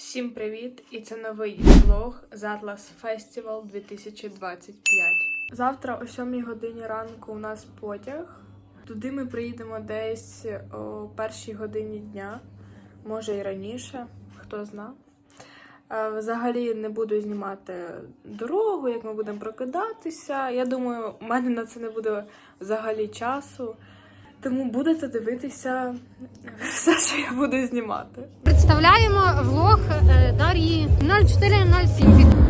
Всім привіт! І це новий влог з Atlas Festival 2025. Завтра о 7 годині ранку у нас потяг. Туди ми приїдемо десь о першій годині дня, може і раніше, хто зна. Е, Взагалі не буду знімати дорогу, як ми будемо прокидатися. Я думаю, у мене на це не буде взагалі часу. Тому будете дивитися все, що я буду знімати. Представляємо влог е, Дар'ї 0407.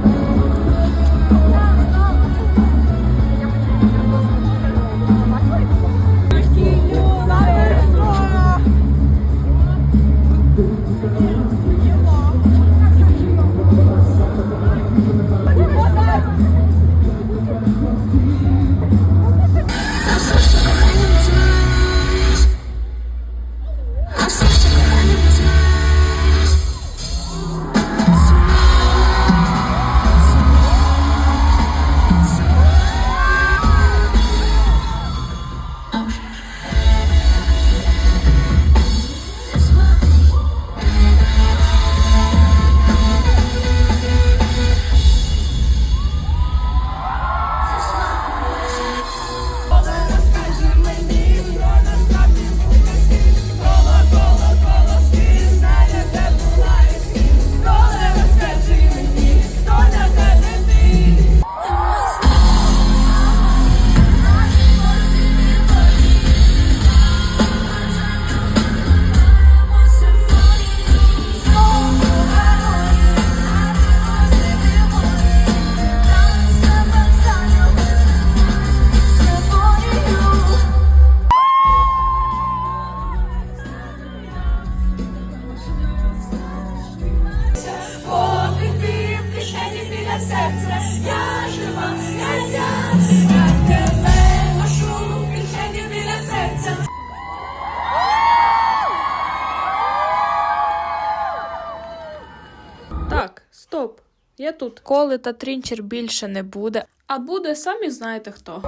Біля я жива, я я, я тебе ношу в кишені біля серця. Так, стоп. Я тут. Коли та трінчер більше не буде. А буде самі знаєте хто.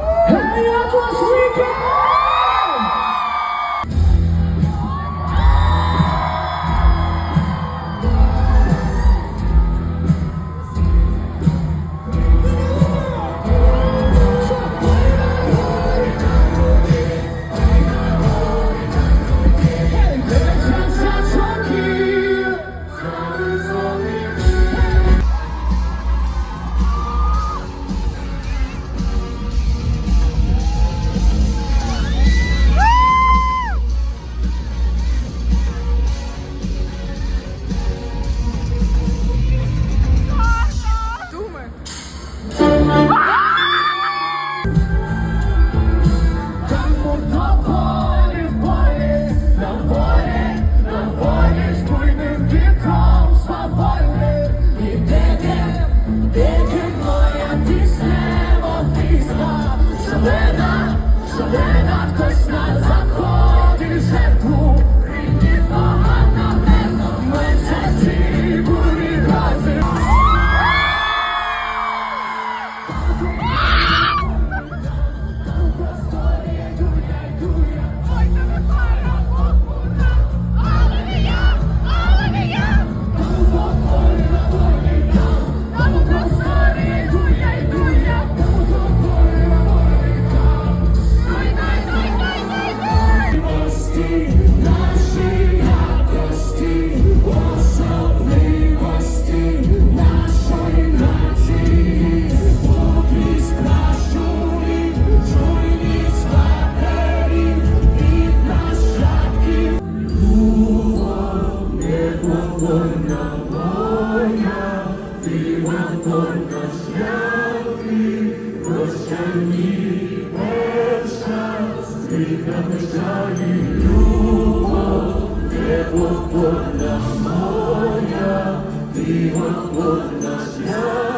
Неповторна моя, ти повторна шлях.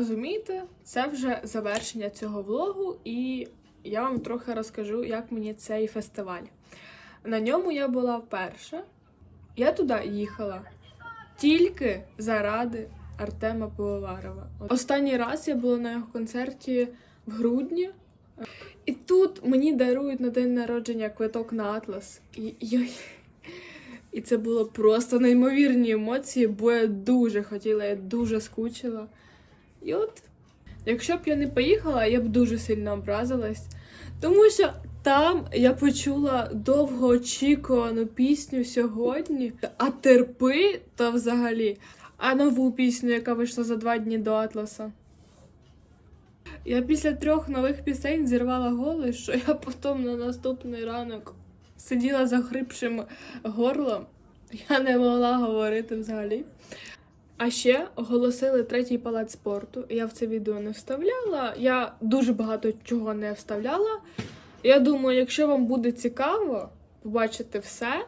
Розумієте, це вже завершення цього влогу, і я вам трохи розкажу, як мені цей фестиваль. На ньому я була вперше. Я туди їхала тільки заради Артема Пивоварова. Останній раз я була на його концерті в грудні. І тут мені дарують на день народження квиток на Атлас. І, я... і це було просто неймовірні емоції, бо я дуже хотіла, я дуже скучила. І от, якщо б я не поїхала, я б дуже сильно образилась. Тому що там я почула довгоочікувану пісню сьогодні, а терпи то взагалі. А нову пісню, яка вийшла за два дні до Атласа. Я після трьох нових пісень зірвала голос, що я потім на наступний ранок сиділа захрипшим горлом. Я не могла говорити взагалі. А ще оголосили третій палац спорту. Я в це відео не вставляла. Я дуже багато чого не вставляла. Я думаю, якщо вам буде цікаво побачити все,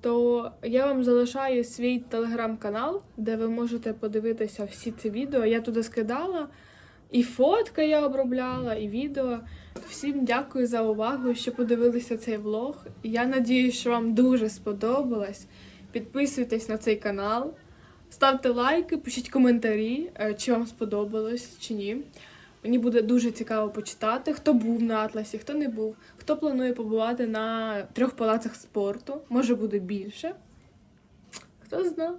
то я вам залишаю свій телеграм-канал, де ви можете подивитися всі ці відео. Я туди скидала. І фотка я обробляла, і відео. Всім дякую за увагу, що подивилися цей влог. Я надію, що вам дуже сподобалось. Підписуйтесь на цей канал, ставте лайки, пишіть коментарі, е, чи вам сподобалось, чи ні. Мені буде дуже цікаво почитати, хто був на Атласі, хто не був, хто планує побувати на трьох палацах спорту. Може буде більше. Хто знає.